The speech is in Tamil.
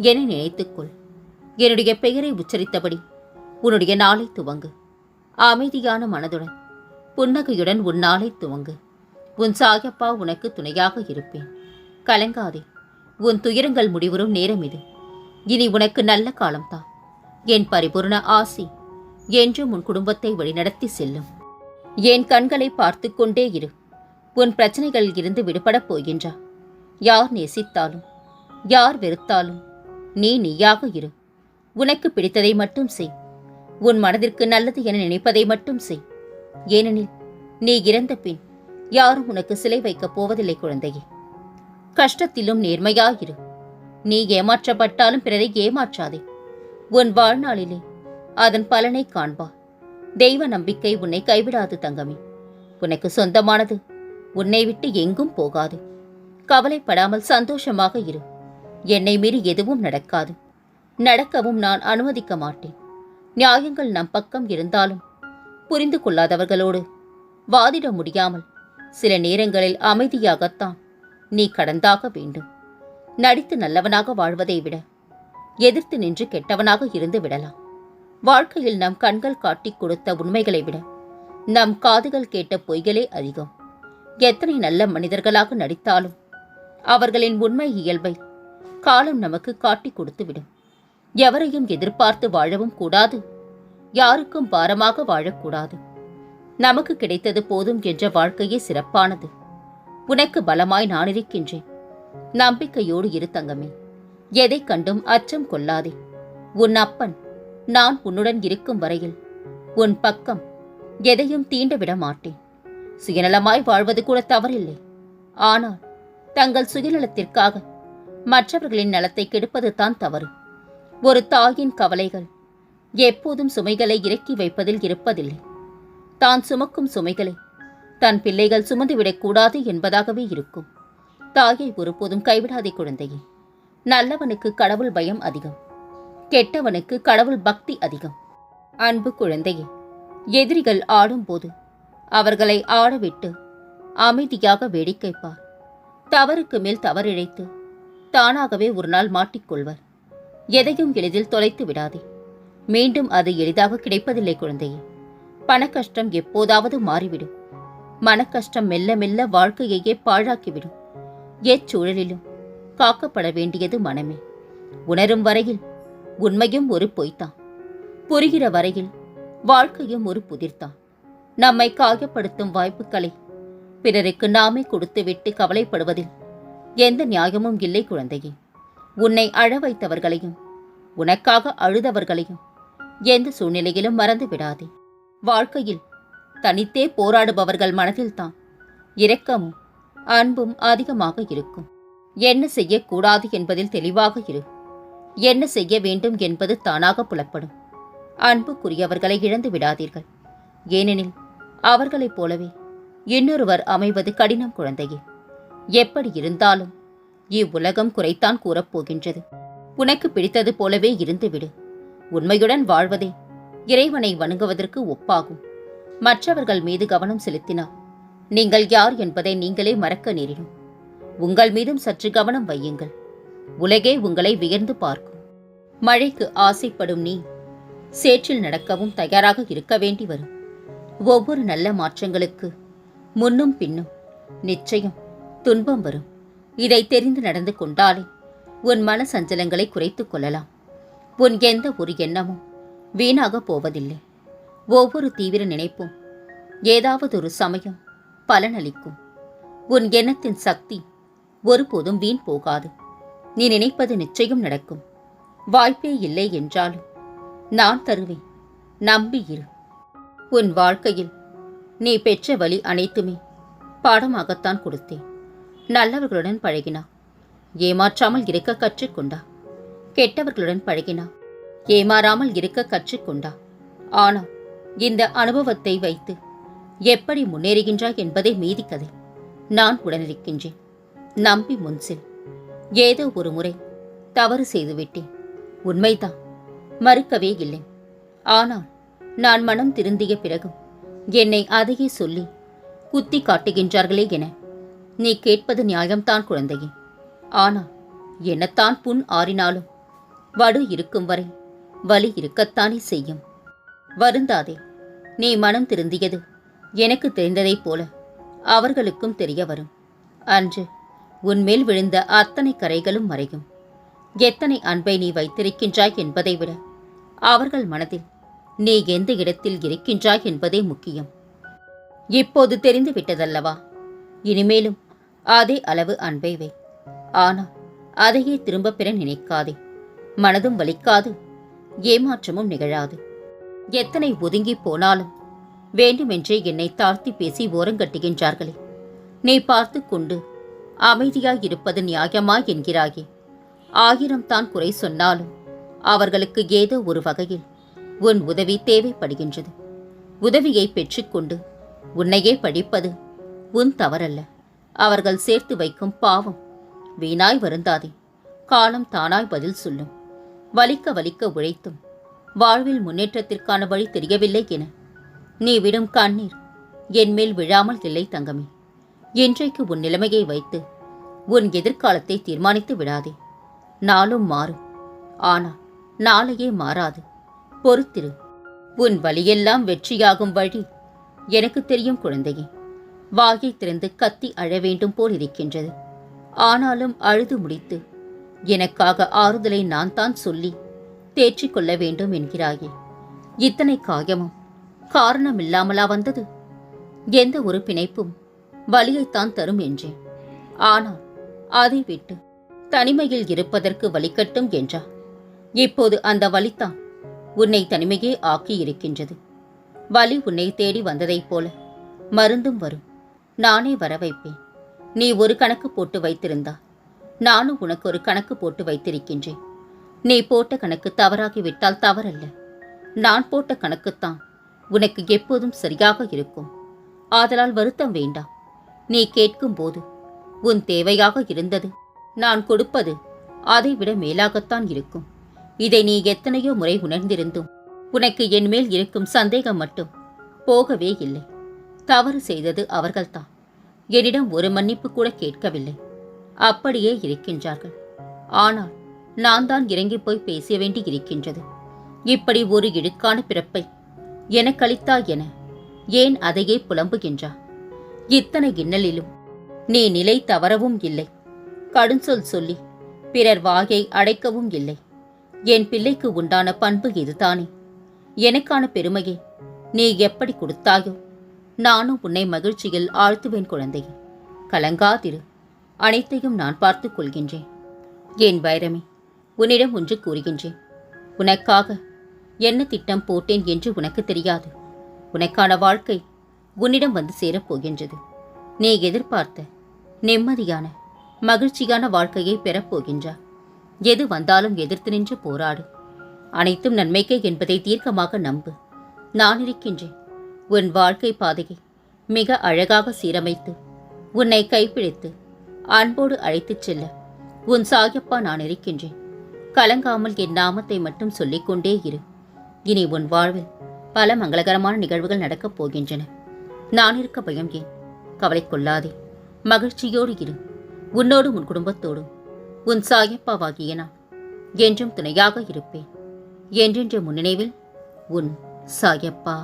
என்னை நினைத்துக்கொள். என்னுடைய பெயரை உச்சரித்தபடி உன்னுடைய நாளை துவங்கு. அமைதியான மனதுடன் புன்னகையுடன் உன் நாளை துவங்கு. உன் சாயப்பா உனக்கு துணையாக இருப்பேன். கலங்காதே உன் துயரங்கள் முடிவரும் நேரம் இது. இனி உனக்கு நல்ல காலம்தான் என் பரிபூர்ண ஆசி என்றும் உன் குடும்பத்தை வழிநடத்தி செல்லும். என் கண்களை பார்த்து கொண்டே இரு. உன் பிரச்சனைகளில் இருந்து விடுபடப் போகின்றா. யார் நேசித்தாலும் யார் வெறுத்தாலும் நீ நீயாக இரு. உனக்கு பிடித்ததை மட்டும் செய். உன் மனதிற்கு நல்லது என நினைப்பதை மட்டும் செய். ஏனெனில் நீ இறந்த பின் யாரும் உனக்கு சிலை வைக்கப் போவதில்லை குழந்தையே. கஷ்டத்திலும் நேர்மையாயிரு. நீ ஏமாற்றப்பட்டாலும் பிறரை ஏமாற்றாதே. உன் வாழ்நாளிலே அதன் பலனை காண்பா. தெய்வ நம்பிக்கை உன்னை கைவிடாது தங்கமே. உனக்கு சொந்தமானது உன்னை விட்டு எங்கும் போகாது. கவலைப்படாமல் சந்தோஷமாக இரு. என்னை மீறி எதுவும் நடக்காது. நடக்கவும் நான் அனுமதிக்க மாட்டேன். நியாயங்கள் நம் பக்கம் இருந்தாலும் புரிந்து கொள்ளாதவர்களோடு வாதிட முடியாமல் சில நேரங்களில் அமைதியாகத்தான் நீ கடந்தாக வேண்டும். நடித்து நல்லவனாக வாழ்வதை விட எதிர்த்து நின்று கெட்டவனாக இருந்து விடலாம். வாழ்க்கையில் நம் கண்கள் காட்டிக் கொடுத்த உண்மைகளை விட நம் காதுகள் கேட்ட பொய்களே அதிகம். எத்தனை நல்ல மனிதர்களாக நடித்தாலும் அவர்களின் உண்மை இயல்பை காலம் நமக்கு காட்டிக் கொடுத்துவிடும். எவரையும் எதிர்பார்த்து வாழவும் கூடாது. யாருக்கும் பாரமாக வாழக்கூடாது. நமக்கு கிடைத்தது போதும் என்ற வாழ்க்கையே சிறப்பானது. உனக்கு பலமாய் நான் இருக்கின்றேன் நம்பிக்கையோடு இரு தங்கமே. எதைக் கண்டும் அச்சம் கொள்ளாதே. உன் அப்பன் நான் உன்னுடன் இருக்கும் வரையில். உன் பக்கம் எதையும் தீண்ட விட மாட்டேன். சுயநலமாய் வாழ்வது கூட தவறில்லை. ஆனால் தங்கள் சுயநலத்திற்காக மற்றவர்களின் நலத்தை கெடுப்பது தான் தவறு. ஒரு தாயின் கவலைகள் எப்போதும் சுமைகளை இறக்கி வைப்பதில் இருப்பதில்லை. தான் சுமக்கும் சுமைகளை தன் பிள்ளைகள் சுமந்துவிடக்கூடாது என்பதாகவே இருக்கும். தாயை ஒருபோதும் கைவிடாதே குழந்தையே. நல்லவனுக்கு கடவுள் பயம் அதிகம். கெட்டவனுக்கு கடவுள் பக்தி அதிகம். அன்பு குழந்தையே எதிரிகள் ஆடும்போது அவர்களை ஆடவிட்டு அமைதியாக வேடிக்கை பார். தவறுக்கு மேல் தவறிழைத்து தானாகவே ஒரு நாள் மாட்டிக்கொள்வர். எதையும் எளிதில் தொலைத்து விடாதே. மீண்டும் அது எளிதாக கிடைப்பதில்லை குழந்தையே. பணக்கஷ்டம் எப்போதாவது மாறிவிடும். மனக்கஷ்டம் மெல்ல மெல்ல வாழ்க்கையையே பாழாக்கிவிடும். எச்சூழலிலும் காக்கப்பட வேண்டியது மனமே. உணரும் வரையில் உண்மையும் ஒரு பொய்தான். புரிகிற வரையில் வாழ்க்கையும் ஒரு புதிர்தான். நம்மை காயப்படுத்தும் வாய்ப்புகளை பிறருக்கு நாமே கொடுத்துவிட்டு கவலைப்படுவதில் எந்த நியாயமும் இல்லை குழந்தையே. உன்னை அழ வைத்தவர்களையும் உனக்காக அழுதவர்களையும் எந்த சூழ்நிலையிலும் மறந்து விடாதே. வாழ்க்கையில் தனித்தே போராடுபவர்கள் மனதில்தான் இரக்கமும் அன்பும் அதிகமாக இருக்கும். என்ன செய்யக்கூடாது என்பதில் தெளிவாக இரு. என்ன செய்ய வேண்டும் என்பது தானாக புலப்படும். அன்புக்குரியவர்களை இழந்து விடாதீர்கள். ஏனெனில் அவர்களைப் போலவே இன்னொருவர் அமைவது கடினம் குழந்தையே. எப்படி இருந்தாலும்? இவ்வுலகம் குறைத்தான் கூறப்போகின்றது. உனக்கு பிடித்தது போலவே இருந்துவிடு. உண்மையுடன் வாழ்வதே இறைவனை வணங்குவதற்கு ஒப்பாகும். மற்றவர்கள் மீது கவனம் செலுத்தினார் நீங்கள் யார் என்பதை நீங்களே மறக்க நேரிடும். உங்கள் மீதும் சற்று கவனம் வையுங்கள். உலகே உங்களை வியர்ந்து பார்க்கும். மழைக்கு ஆசைப்படும் நீ சேற்றில் நடக்கவும் தயாராக இருக்க வேண்டி வரும். ஒவ்வொரு நல்ல மாற்றங்களுக்கு முன்னும் பின்னும் நிச்சயம் துன்பம் வரும். இதை தெரிந்து நடந்து கொண்டாலே உன் மன சஞ்சலங்களை குறைத்துக் கொள்ளலாம். உன் எந்த ஒரு எண்ணமும் வீணாக போவதில்லை. ஒவ்வொரு தீவிர நினைப்பும் ஏதாவது ஒரு சமயம் பலனளிக்கும். உன் எண்ணத்தின் சக்தி ஒருபோதும் வீண் போகாது. நீ நினைப்பது நிச்சயம் நடக்கும். வாய்ப்பே இல்லை என்றாலும் நான் தருவேன். நம்பி இரு. உன் வாழ்க்கையில் நீ பெற்ற வழி அனைத்துமே பாடமாகத்தான் கொடுத்தேன். நல்லவர்களுடன் பழகினா. ஏமாற்றாமல் இருக்க கற்றுக்கொண்டா. கெட்டவர்களுடன் பழகினா. ஏமாறாமல் இருக்க கற்றுக்கொண்டா. ஆனால் இந்த அனுபவத்தை வைத்து எப்படி முன்னேறுகின்றாய் என்பதை மீதி கதை. நான் உடனிருக்கின்றேன். நம்பி முன்சில் ஏதோ ஒரு முறை தவறு செய்துவிட்டேன் உண்மைதான். மறுக்கவே இல்லை. ஆனால் நான் மனம் திருந்திய பிறகும் என்னை அதையே சொல்லி குத்தி காட்டுகின்றார்களே என நீ கேட்பது நியாயம்தான் குழந்தையே. ஆனால் என்னத்தான் புண் ஆறினாலும் வடு இருக்கும் வரை வலி இருக்கத்தானே செய்யும். வருந்தாதே நீ மனம் திருந்தியது எனக்கு தெரிந்ததைப் போல அவர்களுக்கும் தெரிய வரும். அன்று உன்மேல் விழுந்த அத்தனை கரைகளும் மறையும். எத்தனை அன்பை நீ வைத்திருக்கின்றாய் என்பதை விட அவர்கள் மனதில் நீ எந்த இடத்தில் இருக்கின்றாய் என்பதே முக்கியம். இப்போது தெரிந்து விட்டதல்லவா இனிமேலும் அதே அளவு அன்பை வை. ஆனால் அதையே திரும்பப் பெற நினைக்காதே. மனதும் வலிக்காது ஏமாற்றமும் நிகழாது. எத்தனை ஒதுங்கி போனாலும் வேண்டுமென்றே என்னை தாழ்த்தி பேசி ஓரங்கட்டுகின்றார்களே நீ பார்த்து கொண்டு அமைதியாயிருப்பது நியாயமா என்கிறாயே. ஆயிரம் தான் குறை சொன்னாலும் அவர்களுக்கு ஏதோ ஒரு வகையில் உன் உதவி தேவைப்படுகின்றது. உதவியை பெற்றுக்கொண்டு உன்னையே படிப்பது உன் தவறல்ல. அவர்கள் சேர்த்து வைக்கும் பாவம். வீணாய் வருந்தாதே. காலம் தானாய் பதில் சொல்லும். வலிக்க வலிக்க உழைத்தும். வாழ்வில் முன்னேற்றத்திற்கான வழி தெரியவில்லை என. நீ விடும் கண்ணீர் என்மேல் விழாமல் இல்லை தங்கமே. இன்றைக்கு உன் நிலைமையை வைத்து உன் எதிர்காலத்தை தீர்மானித்து விடாதே. நாளும் மாறும். ஆனால் நாளையே மாறாது. பொறுத்திரு. உன் வழியெல்லாம் வெற்றியாகும் வழி எனக்கு தெரியும் குழந்தையே. வாயை திறந்து கத்தி அழ வேண்டும் போல் இருக்கின்றது. ஆனாலும் அழுது முடித்து எனக்காக ஆறுதலை நான் தான் சொல்லி தேற்றிக் கொள்ள வேண்டும் என்கிறாயே. இத்தனை காயமும் காரணமில்லாமலா வந்தது? எந்த ஒரு பிணைப்பும் வலியைத்தான் தரும் என்றேன். ஆனால் அதை விட்டு தனிமையில் இருப்பதற்கு வலிக்கட்டும் என்றார் இப்போது அந்த வலித்தான் உன்னை தனிமையே ஆக்கி இருக்கின்றது. வலி உன்னை தேடி வந்ததைப் போல மருந்தும் வரும். நானே வர வைப்பேன் நீ ஒரு கணக்கு போட்டு வைத்திருந்தா. நானும் உனக்கு ஒரு கணக்கு போட்டு வைத்திருக்கின்றேன். நீ போட்ட கணக்கு தவறாகிவிட்டால் தவறல்ல. நான் போட்ட கணக்குத்தான் உனக்கு எப்போதும் சரியாக இருக்கும். ஆதலால் வருத்தம் வேண்டாம் நீ கேட்கும்போது உன் தேவையாக இருந்தது நான் கொடுப்பது அதைவிட மேலாகத்தான் இருக்கும். இதை நீ எத்தனையோ முறை உணர்ந்திருந்தும் உனக்கு என் மேல் இருக்கும் சந்தேகம் மட்டும் போகவே இல்லை. தவறு செய்தது அவர்கள்தான். என்னிடம் ஒரு மன்னிப்பு கூட கேட்கவில்லை. அப்படியே இருக்கின்றார்கள். ஆனால் நான் தான் இறங்கி போய் பேச வேண்டி இருக்கின்றது. இப்படி ஒரு இடுக்கான பிறப்பை எனக்களித்தா என ஏன் அதையே புலம்புகின்றா? இத்தனை இன்னலிலும் நீ நிலை தவறவும் இல்லை. கடுஞ்சொல் சொல்லி பிறர் வாயை அடைக்கவும் இல்லை. என் பிள்ளைக்கு உண்டான பண்பு இதுதானே. எனக்கான பெருமையை நீ எப்படி கொடுத்தாயோ நானும் உன்னை மகிழ்ச்சியில் ஆழ்த்துவேன் குழந்தை கலங்காதிரு. அனைத்தையும் நான் பார்த்துக் கொள்கின்றேன். என் வைரமே உன்னிடம் ஒன்று கூறுகின்றேன். உனக்காக என்ன திட்டம் போட்டேன் என்று உனக்கு தெரியாது. உனக்கான வாழ்க்கை உன்னிடம் வந்து சேரப் போகின்றது. நீ எதிர்பார்த்த நிம்மதியான மகிழ்ச்சியான வாழ்க்கையை பெறப்போகின்றார் எது வந்தாலும் எதிர்த்து நின்று போராடு. அனைத்தும் நன்மைக்கே என்பதை தீர்க்கமாக நம்பு. நான் இருக்கின்றேன். உன் வாழ்க்கை பாதையை மிக அழகாக சீரமைத்து உன்னை கைப்பிடித்து அன்போடு அழைத்துச் செல்ல உன் சாயப்பா நான் இருக்கின்றேன். கலங்காமல் என் நாமத்தை மட்டும் சொல்லிக்கொண்டே இரு. இனி உன் வாழ்வில் பல மங்களகரமான நிகழ்வுகள் நடக்கப் போகின்றன. நான் இருக்க பயம் ஏன்? கவலை கொள்ளாதே. மகிழ்ச்சியோடு இரு. உன்னோடும் உன் குடும்பத்தோடும். உன் சாயப்பாவாகிய நான் என்றும் துணையாக இருப்பேன். என்றென்ற முன்னினைவில் உன் சாயப்பா.